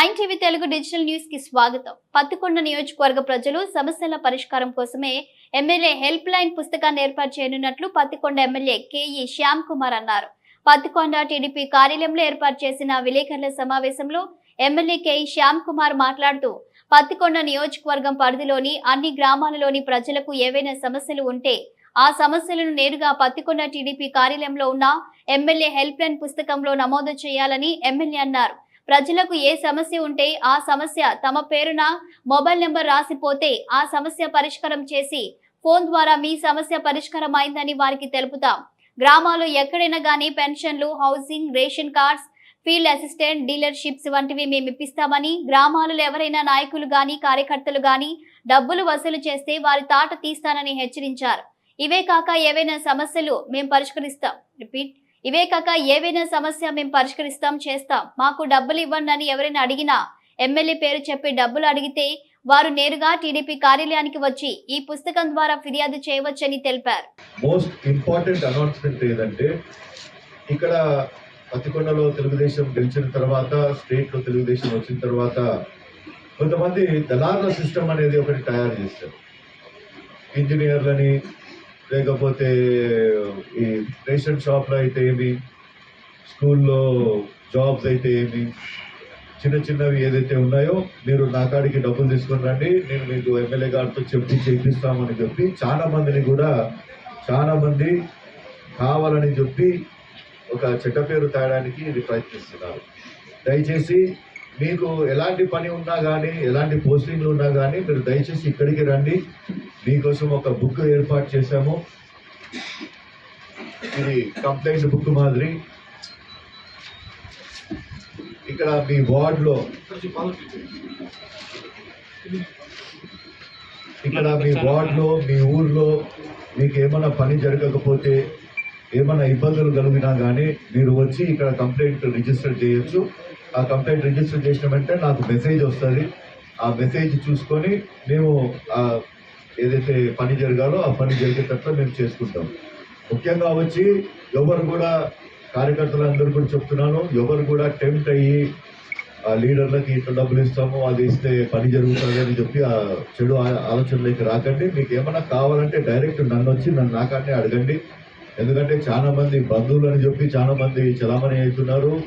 Nine TV Telugu digital న్యూస్కి స్వాగతం. పత్తికొండ నియోజకవర్గ ప్రజలు సమస్యల పరిష్కారం కోసమే ఎమ్మెల్యే హెల్ప్ లైన్ పుస్తకాన్ని ఏర్పాటు చేయనున్నట్లు Pattikonda MLA K E Shyam Kumar అన్నారు. పత్తికొండ టీడీపీ కార్యాలయంలో ఏర్పాటు చేసిన విలేకరుల సమావేశంలో ఎమ్మెల్యే కేఈ శ్యామ్ కుమార్ మాట్లాడుతూ పత్తికొండ నియోజకవర్గం పరిధిలోని అన్ని గ్రామాలలోని ప్రజలకు ఏవైనా సమస్యలు ఉంటే ఆ సమస్యలను నేరుగా పత్తికొండ టీడీపీ కార్యాలయంలో ఉన్న ఎమ్మెల్యే హెల్ప్ లైన్ పుస్తకంలో నమోదు చేయాలని ఎమ్మెల్యే అన్నారు. ప్రజలకు ఏ సమస్య ఉంటే ఆ సమస్య తమ పేరున మొబైల్ నెంబర్ రాసిపోతే ఆ సమస్య పరిష్కారం చేసి ఫోన్ ద్వారా మీ సమస్య పరిష్కారం అయిందని వారికి తెలుపుతాం. గ్రామాలు ఎక్కడైనా గానీ పెన్షన్లు housing ration cards field assistant dealerships వంటివి మేము ఇప్పిస్తామని గ్రామాలలో ఎవరైనా నాయకులు గాని కార్యకర్తలు గాని డబ్బులు వసూలు చేస్తే వారి తాట తీస్తానని హెచ్చరించారు. ఇవే కాక ఏవైనా సమస్యలు మేము పరిష్కరిస్తాం. రిపీట్. ఇవే కాక ఏవైనా సమస్య మేము పరిష్కరిస్తాం చేస్తాం. మాకు డబ్బులు ఇవ్వండి అని ఎవరైనా అడిగినా ఎమ్మెల్యే పేరు చెప్పి డబ్బులు అడిగితే వారు నేరుగా టీడీపీ కార్యాలయానికి వచ్చి ఈ పుస్తకం ద్వారా ఫిర్యాదు చేయవచ్చని తెలిపారు. మోస్ట్ ఇంపార్టెంట్ అనౌన్స్మెంట్ ఏదంటే ఇక్కడ పతికొండలో తెలుగుదేశం గెలిచిన తర్వాత స్టేట్లో తెలుగుదేశం వచ్చిన తర్వాత కొంతమంది దళారుల సిస్టమ్ అనేది ఒకటి తయారు చేశారు. ఇంజనీర్లని లేకపోతే ఈ రేషన్ షాప్లో అయితే ఏమి స్కూల్లో జాబ్స్ అయితే ఏమి చిన్న చిన్నవి ఏదైతే ఉన్నాయో మీరు నా కాడికి డబ్బులు తీసుకొని రండి నేను మీకు ఎమ్మెల్యే గారితో చెప్పి చేపిస్తామని చెప్పి చాలా మందిని కూడా చాలా మంది కావాలని చెప్పి ఒక చెడ్డ పేరు తేయడానికి ఇది ప్రయత్నిస్తున్నారు. దయచేసి మీకు ఎలాంటి పని ఉన్నా కానీ ఎలాంటి పోస్టింగ్లు ఉన్నా కానీ మీరు దయచేసి ఇక్కడికి రండి. మీకోసం ఒక బుక్ ఏర్పాటు చేశాము. ఇది కంప్లైంట్ బుక్ మాదిరి. ఇక్కడ మీ వార్డులో ఇక్కడ మీ వార్డులో మీ ఊర్లో మీకు ఏమైనా పని జరగకపోతే ఏమైనా ఇబ్బందులు కలిగినా కానీ మీరు వచ్చి ఇక్కడ కంప్లైంట్ రిజిస్టర్ చేయొచ్చు. ఆ కంప్లైంట్ రిజిస్టర్ చేసిన వెంటనే నాకు మెసేజ్ వస్తుంది. ఆ మెసేజ్ చూసుకొని మేము ఏదైతే పని జరగాలో ఆ పని జరిగేటట్లు మేము చేసుకుంటాం. ముఖ్యంగా వచ్చి ఎవరు కూడా కార్యకర్తలందరూ కూడా చెప్తున్నాను ఎవరు కూడా టెంప్ట్ అయ్యి ఆ లీడర్లకి ఇట్లా డబ్బులు ఇస్తాము అది ఇస్తే పని జరుగుతుంది అని చెప్పి ఆ చెడు ఆ- ఆలోచనలోకి రాకండి. మీకు ఏమైనా కావాలంటే డైరెక్ట్ నన్ను వచ్చి నన్ను నాకానే అడగండి. ఎందుకంటే చాలా మంది బంధువులు అని చెప్పి చాలా మంది చలామణి అవుతున్నారు.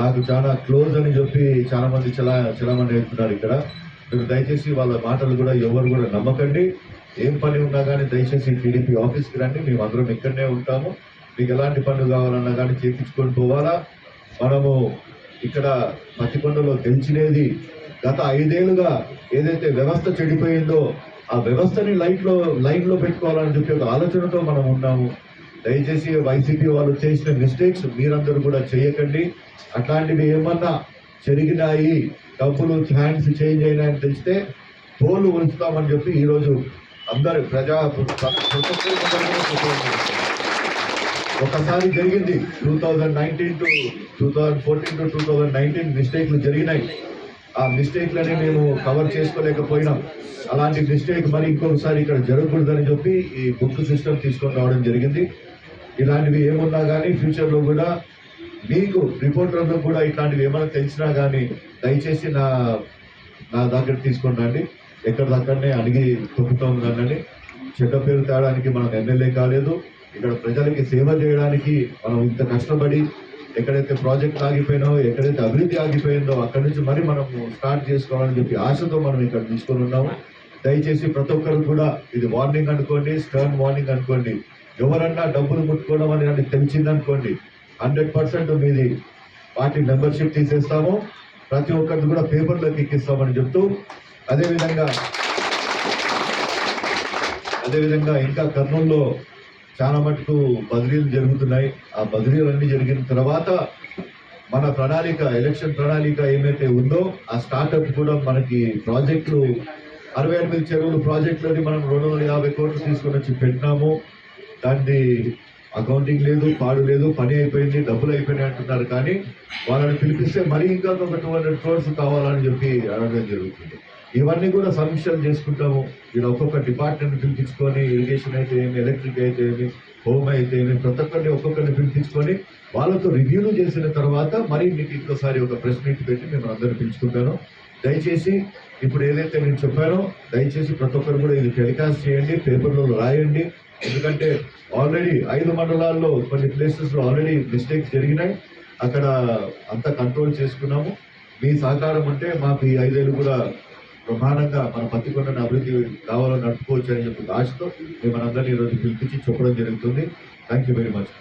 నాకు చాలా క్లోజ్ అని చెప్పి చాలా మంది చలా చలామణి అవుతున్నారు ఇక్కడ. మీరు దయచేసి వాళ్ళ మాటలు కూడా ఎవరు కూడా నమ్మకండి. ఏం పని ఉన్నా కానీ దయచేసి టీడీపీ ఆఫీస్కి రండి. మేము అందరం ఇక్కడనే ఉంటాము. మీకు ఎలాంటి పనులు కావాలన్నా కానీ చేయించుకొని పోవాలా? మనము ఇక్కడ పత్తికొండలో గెలిచినేది గత ఐదేళ్ళుగా ఏదైతే వ్యవస్థ చెడిపోయిందో ఆ వ్యవస్థని లైట్లో లైట్లో పెట్టుకోవాలని చెప్పి ఒక ఆలోచనతో మనం ఉన్నాము. దయచేసి వైసీపీ వాళ్ళు చేసిన మిస్టేక్స్ మీరందరూ కూడా చేయకండి. అట్లాంటివి ఏమన్నా జరిగినాయి డబ్బులు హ్యాండ్స్ చేంజ్ అయినాయని తెలిస్తే పోలు ఉంచుతామని చెప్పి ఈరోజు అందరు ప్రజా ఒకసారి జరిగింది two thousand nineteen to two thousand fourteen to two thousand nineteen మిస్టేక్లు జరిగినాయి. ఆ మిస్టేక్లని మేము కవర్ చేసుకోలేకపోయినాం. అలాంటి మిస్టేక్ మరి ఇంకొకసారి ఇక్కడ జరగకూడదని చెప్పి ఈ బుక్ సిస్టమ్ తీసుకొని రావడం జరిగింది. ఇలాంటివి ఏమున్నా కానీ ఫ్యూచర్లో కూడా మీకు రిపోర్టర్లకు కూడా ఇట్లాంటివి ఏమైనా తెలిసినా కానీ దయచేసి నా నా దగ్గర తీసుకొని రండి. ఎక్కడిదక్కడనే అడిగి తొక్కుతాం కానీ చెడ్డ పేరు తేడానికి మనం ఎమ్మెల్యే కాలేదు. ఇక్కడ ప్రజలకి సేవ చేయడానికి మనం ఇంత కష్టపడి ఎక్కడైతే ప్రాజెక్ట్ ఆగిపోయినో ఎక్కడైతే అభివృద్ధి ఆగిపోయిందో అక్కడి నుంచి మరి మనం స్టార్ట్ చేసుకోవాలని చెప్పి ఆశతో మనం ఇక్కడ తీసుకొని ఉన్నాము. దయచేసి ప్రతి ఒక్కరు కూడా ఇది వార్నింగ్ అనుకోండి స్టర్న్ వార్నింగ్ అనుకోండి. ఎవరన్నా డబ్బులు ముట్టుకోవడం అని తెలిసిందనుకోండి. హండ్రెడ్ పర్సెంట్ మీది పార్టీ మెంబర్షిప్ తీసేస్తాము. ప్రతి ఒక్కరిది కూడా పేపర్లోకి ఎక్కిస్తామని చెప్తూ అదేవిధంగా అదేవిధంగా ఇంకా కర్నూలులో చాలా మటుకు బదిలీలు జరుగుతున్నాయి. ఆ బదిలీలన్నీ జరిగిన తర్వాత మన ప్రణాళిక ఎలక్షన్ ప్రణాళిక ఏమైతే ఉందో ఆ స్టార్టప్ కూడా మనకి ప్రాజెక్టులు అరవై ఎనిమిది చెరువులు ప్రాజెక్టులని మనం రెండు వందల యాభై కోట్లు తీసుకొని వచ్చి పెట్టినాము. దాన్ని అకౌంటింగ్ లేదు పాడు లేదు పని అయిపోయింది డబ్బులు అయిపోయినాయి అంటున్నారు కానీ వాళ్ళని పిలిపిస్తే మరీ ఇంకా ఒక టూ హండ్రెడ్ క్రోర్స్ కావాలని చెప్పి అడగడం జరుగుతుంది. ఇవన్నీ కూడా సమీక్షలు చేసుకుంటాము. ఇక్కడ ఒక్కొక్క డిపార్ట్మెంట్ పిలిపించుకొని ఇరిగేషన్ అయితే ఏమి ఎలక్ట్రిక్ అయితే ఏమి హోమ్ అయితే ఏమి ప్రతి ఒక్కరిని ఒక్కొక్కరిని పిలిపించుకొని వాళ్ళతో రివ్యూలు చేసిన తర్వాత మరి మీకు ఇంకోసారి ఒక ప్రెస్ మీట్ పెట్టి మేము అందరూ పిలుచుకుంటాను. దయచేసి ఇప్పుడు ఏదైతే నేను చెప్పానో దయచేసి ప్రతి ఒక్కరు కూడా ఇది టెలికాస్ట్ చేయండి పేపర్లో రాయండి. ఎందుకంటే ఆల్రెడీ ఐదు మండలాల్లో కొన్ని ప్లేసెస్లో ఆల్రెడీ మిస్టేక్స్ జరిగినాయి. అక్కడ అంతా కంట్రోల్ చేసుకున్నాము. మీ సహకారం ఉంటే మాకు ఈ ఐదేళ్ళు కూడా ప్రధానంగా మన పత్తికొండను అభివృద్ధి కావాలని నడుపుకోవచ్చు అని చెప్పి ఆశతో మేము మనందరినీ ఈరోజు పిలిపించి చెప్పడం జరుగుతుంది. Thank you very much